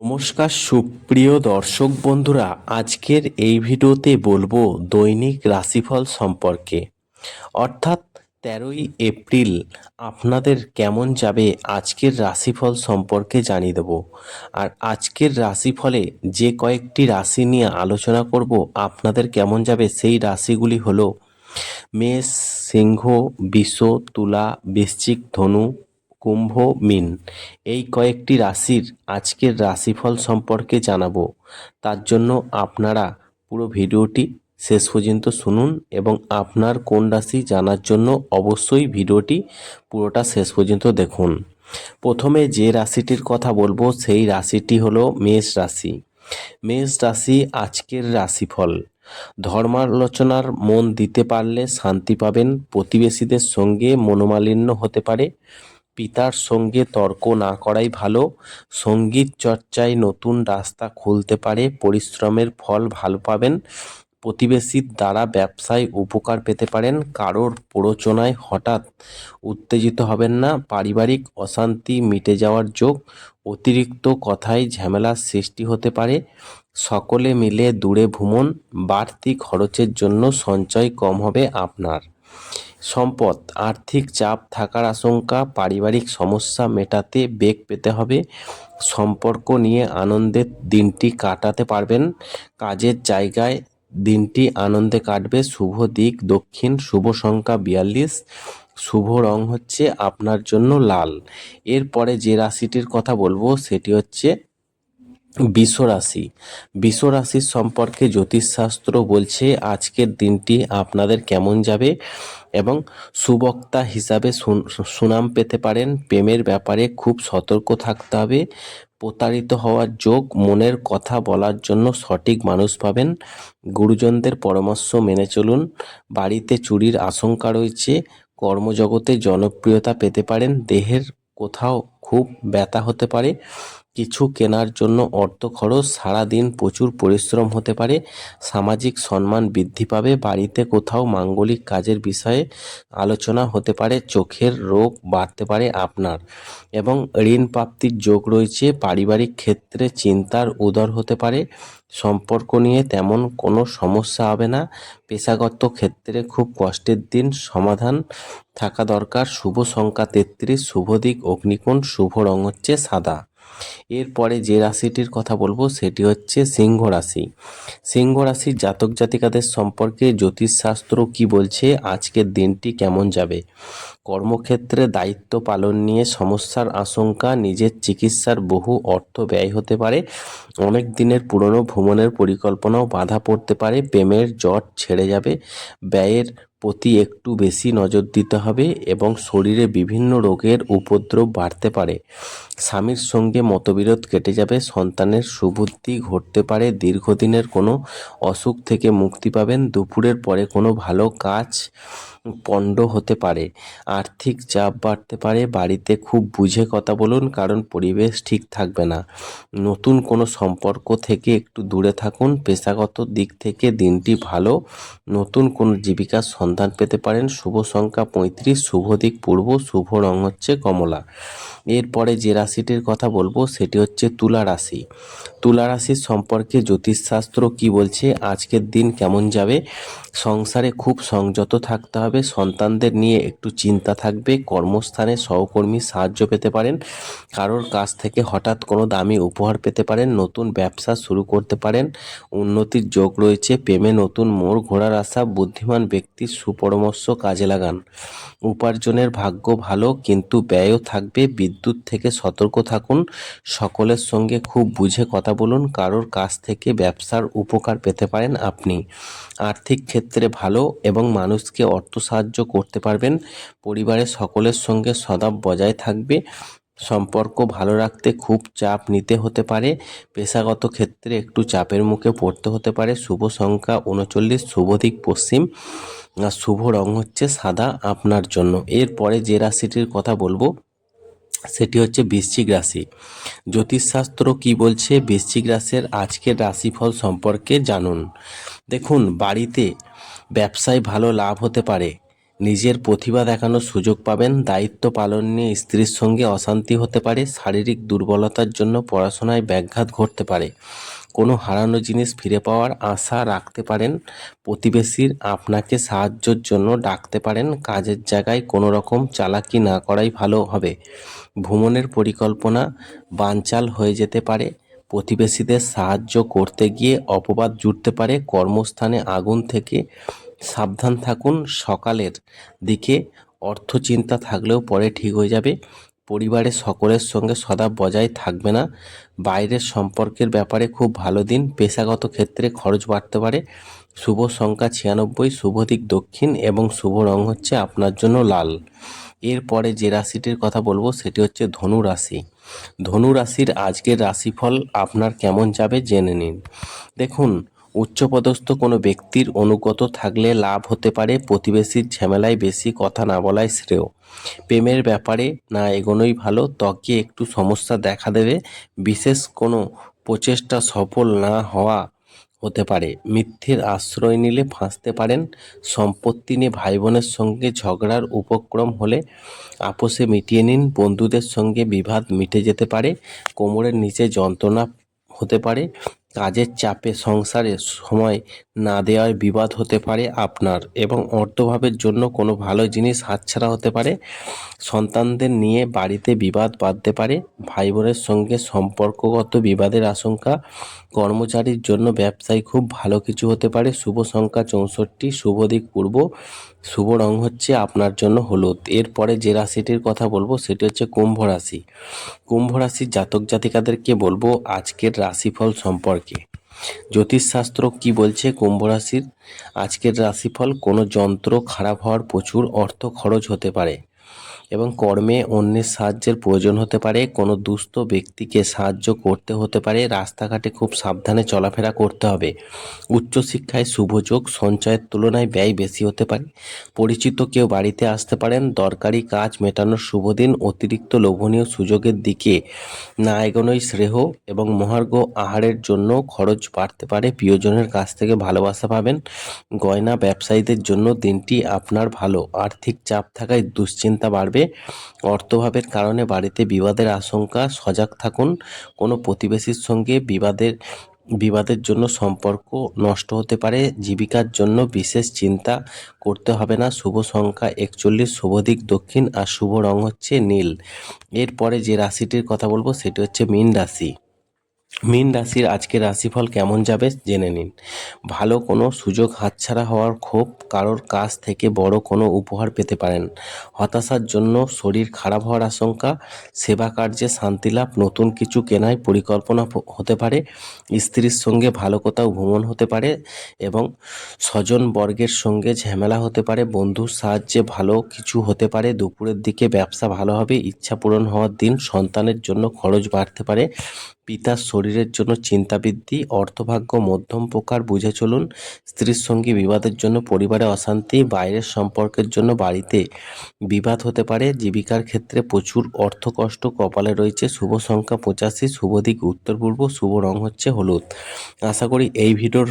নমস্কার, সুপ্রিয় দর্শক বন্ধুরা, আজকের এই ভিডিওতে বলব দৈনিক রাশিফল সম্পর্কে। অর্থাৎ তেরোই এপ্রিল, আপনাদের কেমন যাবে আজকের রাশিফল সম্পর্কে জানিয়ে দেব। আর আজকের রাশিফলে যে কয়েকটি রাশি নিয়ে আলোচনা করব, আপনাদের কেমন যাবে সেই রাশিগুলি হলো মেষ, সিংহ বিষ তুলা, বৃশ্চিক, ধনু কুম্ভ, মিন। এই কয়েকটি রাশির আজকের রাশিফল সম্পর্কে জানাব। তার জন্য আপনারা পুরো ভিডিওটি শেষ পর্যন্ত শুনুন এবং আপনার কোন রাশি জানার জন্য অবশ্যই ভিডিওটি পুরোটা শেষ পর্যন্ত দেখুন। প্রথমে যে রাশিটির কথা বলব, সেই রাশিটি হলো মেষ রাশি। মেষ রাশি আজকের রাশিফল। ধর্মালোচনার মন দিতে পারলে শান্তি পাবেন, প্রতিবেশীদের সঙ্গে মনোমালিন্য হতে পারে পিতার সঙ্গে তর্ক না করাই ভালো। সংগীত চর্চায় নতুন রাস্তা খুলতে পারে, পরিশ্রমের ফল ভালো পাবেন, প্রতিবেশীর দ্বারা ব্যবসায় উপকার পেতে পারেন, কারোর প্ররোচনায় হঠাৎ উত্তেজিত হবেন না, পারিবারিক অশান্তি মিটে যাওয়ার যোগ, অতিরিক্ত কথায় ঝামেলার সৃষ্টি হতে পারে। সকলে মিলে দূরে ভ্রমণ, বাড়তি খরচের জন্য সঞ্চয় কম হবে আপনার। সম্পদ, আর্থিক চাপ থাকার আশঙ্কা, পারিবারিক সমস্যা মেটাতে বেগ পেতে হবে। সম্পর্ক নিয়ে আনন্দের দিনটি কাটাতে পারবেন। কাজের জায়গায় দিনটি আনন্দে কাটবে। শুভ দিক, দক্ষিণ, শুভ সংখ্যা বিয়াল্লিশ। শুভ রং হচ্ছে আপনার জন্য লাল। এরপরে যে রাশিটির কথা বলব, সেটি হচ্ছে বিষ রাশি বিষ রাশির সম্পর্কে জ্যোতিষশাস্ত্র বলছে, আজকের দিনটি আপনাদের কেমন যাবে এবং সুবক্তা হিসাবে সুন- সুনাম পেতে পারেন। প্রেমের ব্যাপারে খুব সতর্ক থাকতে হবে। প্রতারিত হওয়ার যোগ, মনের কথা বলার জন্য সঠিক মানুষ পাবেন। গুরুজনদের পরামর্শ মেনে চলুন। বাড়িতে চুরির আশঙ্কা রয়েছে, কর্মজগতে জনপ্রিয়তা পেতে পারেন। দেহের কোথাও খুব ব্যথা হতে পারে। কিছু কেনার জন্য অর্থ খরচ, সারাদিন প্রচুর পরিশ্রম হতে পারে, সামাজিক সম্মান বৃদ্ধি পাবে, বাড়িতে কোথাও মাঙ্গলিক কাজের বিষয়ে আলোচনা হতে পারে, চোখের রোগ বাড়তে পারে আপনার। এবং ঋণ প্রাপ্তির যোগ রয়েছে, পারিবারিক ক্ষেত্রে চিন্তার উদর হতে পারে, সম্পর্ক নিয়ে তেমন কোনো সমস্যা হবে না, পেশাগত ক্ষেত্রে খুব কষ্টের দিন, সমাধান থাকা দরকার, শুভ সংখ্যা তেত্রিশ, শুভ দিক অগ্নিকোণ, শুভ রং হচ্ছে সাদা। এরপরে যে রাশিটির কথা বলব সেটি হচ্ছে সিংহ রাশি। সিংহ রাশির জাতক জাতিকাদের সম্পর্কে জ্যোতিষশাস্ত্র কি বলছে? আজকের দিনটি কেমন যাবে? কর্মক্ষেত্রে দায়িত্ব পালন নিয়ে সমস্যার আশঙ্কা, নিজের চিকিৎসার বহু অর্থ ব্যয় হতে পারে। অনেক দিনের পুরনো ভ্রমণের পরিকল্পনাও বাধা পড়তে পারে। প্রেমের জট ছেড়ে যাবে। ব্যয়ের প্রতি একটু বেশি নজর দিতে হবে এবং শরীরে বিভিন্ন রোগের উপদ্রব বাড়তে পারে। স্বামীর সঙ্গে মতবিরোধ কেটে যাবে। সন্তানের সুবুদ্ধি ঘটতে পারে। দীর্ঘদিনের কোনো অসুখ থেকে মুক্তি পাবেন। দুপুরের পরে কোনো ভালো কাজ পণ্ড হতে পারে। আর্থিক চাপ বাড়তে পারে। বাড়িতে খুব বুঝে কথা বলুন, কারণ পরিবেশ ঠিক থাকবে না। নতুন কোনো সম্পর্ক থেকে একটু দূরে থাকুন। পেশাগত দিক থেকে দিনটি ভালো। নতুন কোনো জীবিকার সন্ধান পেতে পারেন। শুভ সংখ্যা পঁয়ত্রিশ, শুভ দিক পূর্ব, শুভ রং হচ্ছে কমলা। এরপরে যে রাশিটির কথা বলব, সেটি হচ্ছে তুলা রাশি। তুলা রাশির সম্পর্কে জ্যোতিষশাস্ত্র কি বলছে? আজকের দিন কেমন যাবে? সংসারে খুব সংযত থাকতে হবে। সন্তানদের নিয়ে একটু চিন্তা থাকবে, কর্মস্থানে সহকর্মী সাহায্য পেতে পারেন, কারোর কাছ থেকে হঠাৎ কোনো দামি উপহার পেতে পারেন, নতুন ব্যবসা শুরু করতে পারেন, উন্নতির যোগ রয়েছে, প্রেমে নতুন মোড় ঘোরার আশা, বুদ্ধিমান ব্যক্তির সুপরামর্শ কাজে লাগান। উপার্জনের ভাগ্য ভালো, কিন্তু ব্যয়ও থাকবে, বিদ্যুৎ থেকে সতর্ক থাকুন, সকলের সঙ্গে খুব বুঝে কথা বলুন, কারোর কাছ থেকে ব্যবসার উপকার পেতে পারেন আপনি। আর্থিক ক্ষেত্রে ভালো এবং মানুষকে অর্থ সাহায্য করতে পারবেন। পরিবারের সকলের সঙ্গে সদাব বজায় থাকবে। সম্পর্ক ভালো রাখতে খুব চাপ নিতে হতে পারে। পেশাগত ক্ষেত্রে একটু চাপের মুখে পড়তে হতে পারে। শুভ সংখ্যা উনচল্লিশ, শুভ দিক পশ্চিম। শুভ রং হচ্ছে সাদা আপনার জন্য। এরপরে যে রাশিটির কথা বলব সেটি হচ্ছে বৃশ্চিক রাশি। জ্যোতিষশাস্ত্র কি বলছে? বৃশ্চিক রাশির আজকের রাশিফল সম্পর্কে জানুন। দেখুন, বাড়িতে ব্যবসায় ভালো লাভ হতে পারে। নিজের প্রতিভা দেখানোর সুযোগ পাবেন। দায়িত্ব পালন নিয়ে স্ত্রীর সঙ্গে অশান্তি হতে পারে। শারীরিক দুর্বলতার জন্য পড়াশোনায় ব্যাঘাত ঘটতে পারে। কোনো হারানো জিনিস ফিরে পাওয়ার আশা রাখতে পারেন। প্রতিবেশীর আপনাকে সাহায্যের জন্য ডাকতে পারেন। কাজের জায়গায় কোনো রকম চালাকি না করাই ভালো হবে। ভ্রমণের পরিকল্পনা বানচাল হয়ে যেতে পারে। প্রতিবেশীদের সাহায্য করতে গিয়ে অপবাদ জুটতে পারে। কর্মস্থানে আগুন থেকে সাবধান থাকুন। সকালের দিকে অর্থ চিন্তা থাকলেও পরে ঠিক হয়ে যাবে। পরিবারের সকলের সঙ্গে সদা বজায় থাকবে না। বাইরের সম্পর্কের ব্যাপারে খুব ভালো দিন। পেশাগত ক্ষেত্রে খরচ বাড়তে পারে। শুভ সংখ্যা ছিয়ানব্বই, শুভ দিক দক্ষিণ এবং শুভ রং হচ্ছে আপনার জন্য লাল। এরপরে যে রাশিটির কথা বলব, সেটি হচ্ছে ধনু রাশি। ধনু রাশির আজকের রাশিফল আপনার কেমন যাবে, জেনে নিন। দেখুন উচ্চপদস্থ কোনো ব্যক্তির অনুগত থাকলে লাভ হতে পারে প্রতিবেশীর ঝামেলায় বেশি কথা না বলাই শ্রেয়। প্রেমের ব্যাপারে না এগোনোই ভালো, ত্বকে একটু সমস্যা দেখা দেবে, বিশেষ কোনো প্রচেষ্টা সফল না হওয়া হতে পারে। মিথ্যের আশ্রয় নিলে ফাঁসতে পারেন, সম্পত্তি নিয়ে ভাই বোনের সঙ্গে ঝগড়ার উপক্রম হলে আপোষে মিটিয়ে নিন, বন্ধুদের সঙ্গে বিবাদ মিটে যেতে পারে, কোমরের নিচে যন্ত্রণা হতে পারে কাজের চাপে সংসারে সময় না দেওয়ার বিবাদ হতে পারে আপনার এবং অর্থভাবের জন্য কোনো ভালো জিনিস হাতছাড়া হতে পারে। সন্তানদের নিয়ে বাড়িতে বিবাদ বাঁধতে পারে। ভাই বোনের সঙ্গে সম্পর্কগত বিবাদের আশঙ্কা। কর্মচারীর জন্য ব্যবসায় খুব ভালো কিছু হতে পারে। শুভ সংখ্যা চৌষট্টি, শুভ দিক পূর্ব, শুভ রং হচ্ছে আপনার জন্য হলুদ। এরপরে যে রাশিটির কথা বলব সেটি হচ্ছে কুম্ভ রাশি। কুম্ভ রাশির জাতক জাতিকাদেরকে বলব আজকের রাশিফল সম্পর্কে। জ্যোতিষশাস্ত্র কি বলছে? কুম্ভ রাশির আজকের রাশিফল, কোনো যন্ত্র খারাপ হওয়ার প্রচুর অর্থ খরচ হতে পারে। এবং কর্মে অন্যের সাহায্যের প্রয়োজন হতে পারে। কোনো দুস্থ ব্যক্তিকে সাহায্য করতে হতে পারে। রাস্তাঘাটে খুব সাবধানে চলাফেরা করতে হবে। উচ্চশিক্ষায় শুভযোগ সঞ্চয়ের তুলনায় ব্যয় বেশি হতে পারে। পরিচিত কেউ বাড়িতে আসতে পারেন। দরকারি কাজ মেটানোর শুভ দিন, অতিরিক্ত লোভনীয় সুযোগের দিকে না এগোনোই শ্রেহ এবং মহার্ঘ আহারের জন্য খরচ বাড়তে পারে। প্রিয়জনের কাছ থেকে ভালোবাসা পাবেন। গয়না ব্যবসায়ীদের জন্য দিনটি আপনার ভালো। আর্থিক চাপ থাকায় দুশ্চিন্তা বাড়বে। অর্থভাবের কারণে বাড়িতে বিবাদের আশঙ্কা, সজাগ থাকুন। কোনো প্রতিবেশীর সঙ্গে বিবাদের বিবাদের জন্য সম্পর্ক নষ্ট হতে পারে। জীবিকার জন্য বিশেষ চিন্তা করতে হবে না। শুভ সংখ্যা একচল্লিশ, শুভ দিক দক্ষিণ আর শুভ রং হচ্ছে নীল। এরপরে যে রাশিটির কথা বলব, সেটি হচ্ছে মীন রাশি। মীন রাশির আজকের রাশিফল কেমন যাবে জেনে নিন। ভালো কোনো সুযোগ হাতছাড়া হওয়ার ক্ষোভ কারোর কাছ থেকে বড় কোনো উপহার পেতে পারেন। হতাশার জন্য শরীর খারাপ হওয়ার আশঙ্কা, সেবা কার্যে শান্তি লাভ, নতুন কিছু কেনায় পরিকল্পনা হতে পারে, স্ত্রীর সঙ্গে ভালো কোথাও ভ্রমণ হতে পারে এবং স্বজন বর্গের সঙ্গে ঝামেলা হতে পারে, বন্ধুর সাহায্যে ভালো কিছু হতে পারে, দুপুরের দিকে ব্যবসা ভালো হবে, ইচ্ছা পূরণ হওয়ার দিন সন্তানের জন্য খরচ বাড়তে পারে, পিতার শরীরের জন্য চিন্তাবৃদ্ধি অর্থভাগ্য, মধ্যম প্রকার বুঝে চলুন। স্ত্রীর সঙ্গে বিবাদের জন্য পরিবারে অশান্তি, বাইরের সম্পর্কের জন্য বাড়িতে বিবাদ হতে পারে। জীবিকার ক্ষেত্রে প্রচুর অর্থ কষ্ট কপালে রয়েছে। শুভ সংখ্যা পঁচাশি, শুভ দিক উত্তর পূর্ব, শুভ রং হচ্ছে হলুদ। আশা করি এই ভিডিওর